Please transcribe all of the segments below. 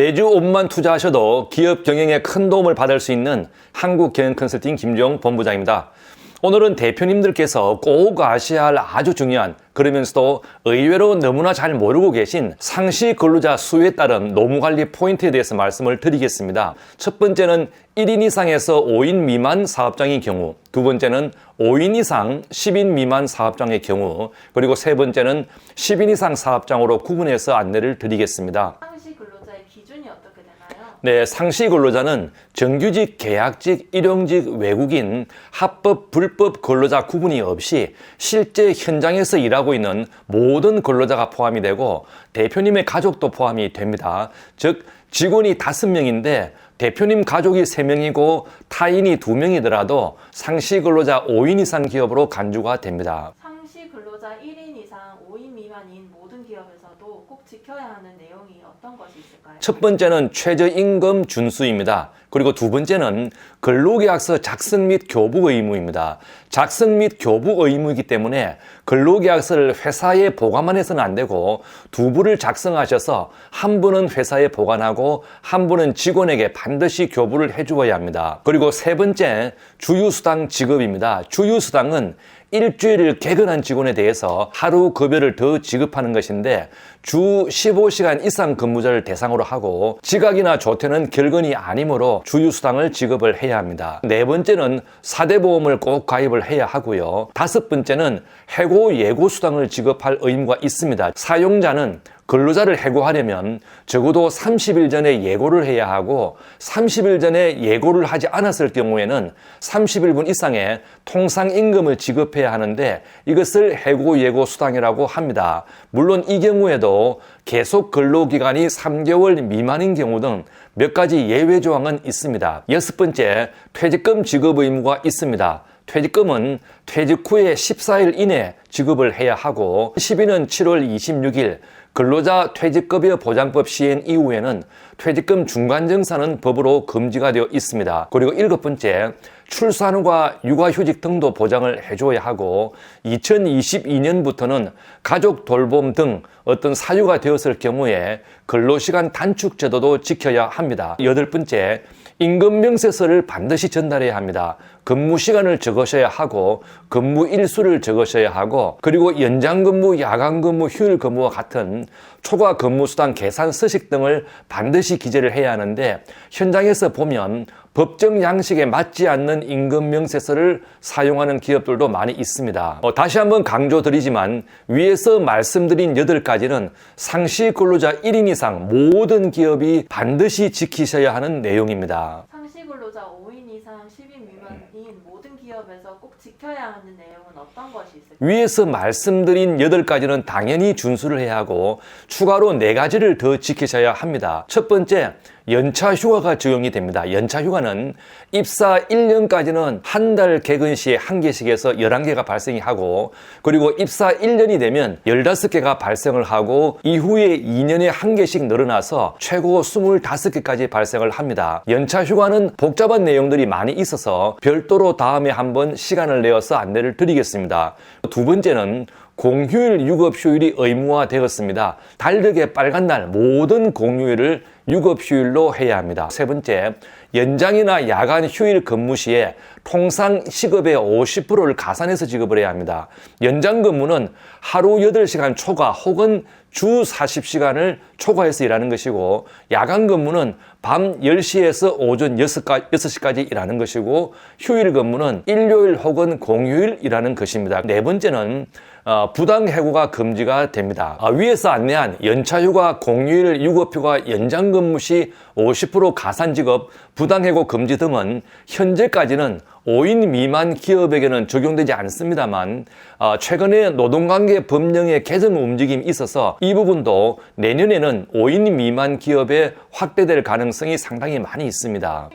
매주 5만 투자하셔도 기업 경영에 큰 도움을 받을 수 있는 한국경영 컨설팅 김종 본부장입니다. 오늘은 대표님들께서 꼭 아셔야 할 아주 중요한 그러면서도 의외로 너무나 잘 모르고 계신 상시 근로자 수에 따른 노무 관리 포인트에 대해서 말씀을 드리겠습니다. 첫 번째는 1인 이상에서 5인 미만 사업장의 경우, 두 번째는 5인 이상 10인 미만 사업장의 경우, 그리고 세 번째는 10인 이상 사업장으로 구분해서 안내를 드리겠습니다. 상시 근로자의 기준이 어떻게 되나요? 네, 상시 근로자는 정규직, 계약직, 일용직, 외국인, 합법, 불법 근로자 구분이 없이 실제 현장에서 일하고 있는 모든 근로자가 포함이 되고 대표님의 가족도 포함이 됩니다. 즉, 직원이 다섯 명인데 대표님 가족이 세명이고 타인이 두명이더라도 상시 근로자 5인 이상 기업으로 간주가 됩니다. 근로자 1인 이상 5인 미만인 모든 기업에서도 꼭 지켜야 하는 내용이 어떤 것이 있을까요? 첫 번째는 최저임금 준수입니다. 그리고 두 번째는 근로계약서 작성 및 교부 의무입니다. 작성 및 교부 의무이기 때문에 근로계약서를 회사에 보관만 해서는 안 되고 두 부를 작성하셔서 한 분은 회사에 보관하고 한 분은 직원에게 반드시 교부를 해주어야 합니다. 그리고 세 번째 주유수당 지급입니다. 주유수당은 일주일을 개근한 직원에 대해서 하루 급여를 더 지급하는 것인데 주 15시간 이상 근무자를 대상으로 하고 지각이나 조퇴는 결근이 아니므로 주유수당을 지급을 해야 합니다. 네 번째는 사대보험을 꼭 가입을 해야 하고요. 다섯 번째는 해고 예고 수당을 지급할 의무가 있습니다. 사용자는 근로자를 해고하려면 적어도 30일 전에 예고를 해야 하고 30일 전에 예고를 하지 않았을 경우에는 30일분 이상의 통상 임금을 지급해야 하는데 이것을 해고 예고 수당이라고 합니다. 물론 이 경우에도 계속 근로 기간이 3개월 미만인 경우 등 몇 가지 예외 조항은 있습니다. 여섯 번째, 퇴직금 지급 의무가 있습니다. 퇴직금은 퇴직 후에 14일 이내 지급을 해야 하고 10일은 7월 26일 근로자 퇴직급여 보장법 시행 이후에는 퇴직금 중간정산은 법으로 금지가 되어 있습니다. 그리고 일곱 번째, 출산과 육아휴직 등도 보장을 해줘야 하고 2022년부터는 가족 돌봄 등 어떤 사유가 되었을 경우에 근로시간 단축 제도도 지켜야 합니다. 여덟 번째, 임금 명세서를 반드시 전달해야 합니다. 근무 시간을 적으셔야 하고 근무 일수를 적으셔야 하고 그리고 연장 근무, 야간 근무, 휴일 근무와 같은 초과 근무 수당 계산 서식 등을 반드시 기재를 해야 하는데 현장에서 보면 법정 양식에 맞지 않는 임금 명세서를 사용하는 기업들도 많이 있습니다. 어, 다시 한번 강조드리지만 위에서 말씀드린 8가지는 상시 근로자 1인 이상 모든 기업이 반드시 지키셔야 하는 내용입니다. 상시 근로자 5인 이상 10인 미만 인 모든 기업에서 꼭 지켜야 하는 내용은 어떤 것이 있을까요? 위에서 말씀드린 8가지는 당연히 준수를 해야 하고 추가로 4가지를 더 지키셔야 합니다. 첫 번째, 연차 휴가가 적용이 됩니다. 연차 휴가는 입사 1년까지는 한 달 개근 시에 한 개씩에서 11개가 발생이 하고 그리고 입사 1년이 되면 15개가 발생을 하고 이후에 2년에 한 개씩 늘어나서 최고 25개까지 발생을 합니다. 연차 휴가는 복잡한 내용들이 많이 있어서 별도로 다음에 한번 시간을 내어서 안내를 드리겠습니다. 두 번째는 공휴일 유급휴일이 의무화되었습니다. 달력의 빨간 날 모든 공휴일을 유급휴일로 해야 합니다. 세 번째, 연장이나 야간 휴일 근무 시에 통상 시급의 50%를 가산해서 지급을 해야 합니다. 연장 근무는 하루 8시간 초과 혹은 주 40시간을 초과해서 일하는 것이고 야간 근무는 밤 10시에서 오전 6시까지 일하는 것이고 휴일 근무는 일요일 혹은 공휴일 일하는 것입니다. 네 번째는 어, 부당 해고가 금지가 됩니다. 아, 위에서 안내한 연차휴가, 공휴일, 유급휴가, 연장 근무 시 50% 가산 지급, 부당 해고 금지 등은 현재까지는 5인 미만 기업에게는 적용되지 않습니다만 어, 최근에 노동관계 법령의 개정 움직임이 있어서 이 부분도 내년에는 5인 미만 기업에 확대될 가능성이 상당히 많이 있습니다.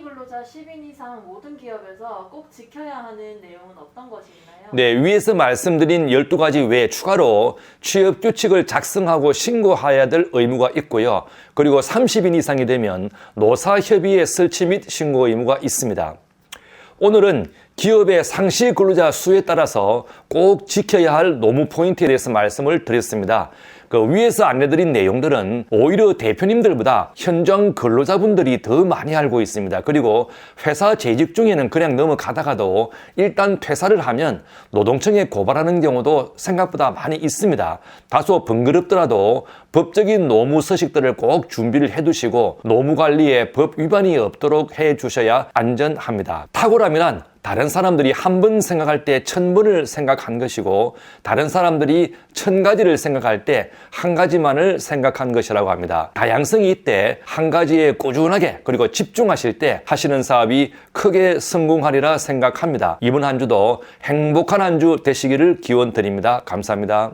상시 근로자 10인 이상 모든 기업에서 꼭 지켜야 하는 내용은 어떤 있나요? 네, 위에서 말씀드린 12가지 외에 추가로 취업 규칙을 작성하고 신고해야 될 의무가 있고요. 그리고 30인 이상이 되면 노사협의회 설치 및 신고 의무가 있습니다. 오늘은 기업의 상시 근로자 수에 따라서 꼭 지켜야 할 노무 포인트에 대해서 말씀을 드렸습니다. 그 위에서 안내드린 내용들은 오히려 대표님들보다 현장 근로자분들이 더 많이 알고 있습니다. 그리고 회사 재직 중에는 그냥 넘어가다가도 일단 퇴사를 하면 노동청에 고발하는 경우도 생각보다 많이 있습니다. 다소 번거롭더라도 법적인 노무 서식들을 꼭 준비를 해두시고 노무 관리에 법 위반이 없도록 해 주셔야 안전합니다. 탁월함이란 다른 사람들이 한 번 생각할 때 천 번을 생각한 것이고 다른 사람들이 천 가지를 생각할 때 한 가지만을 생각한 것이라고 합니다. 다양성이 있대 한 가지에 꾸준하게 그리고 집중하실 때 하시는 사업이 크게 성공하리라 생각합니다. 이번 한 주도 행복한 한 주 되시기를 기원 드립니다. 감사합니다.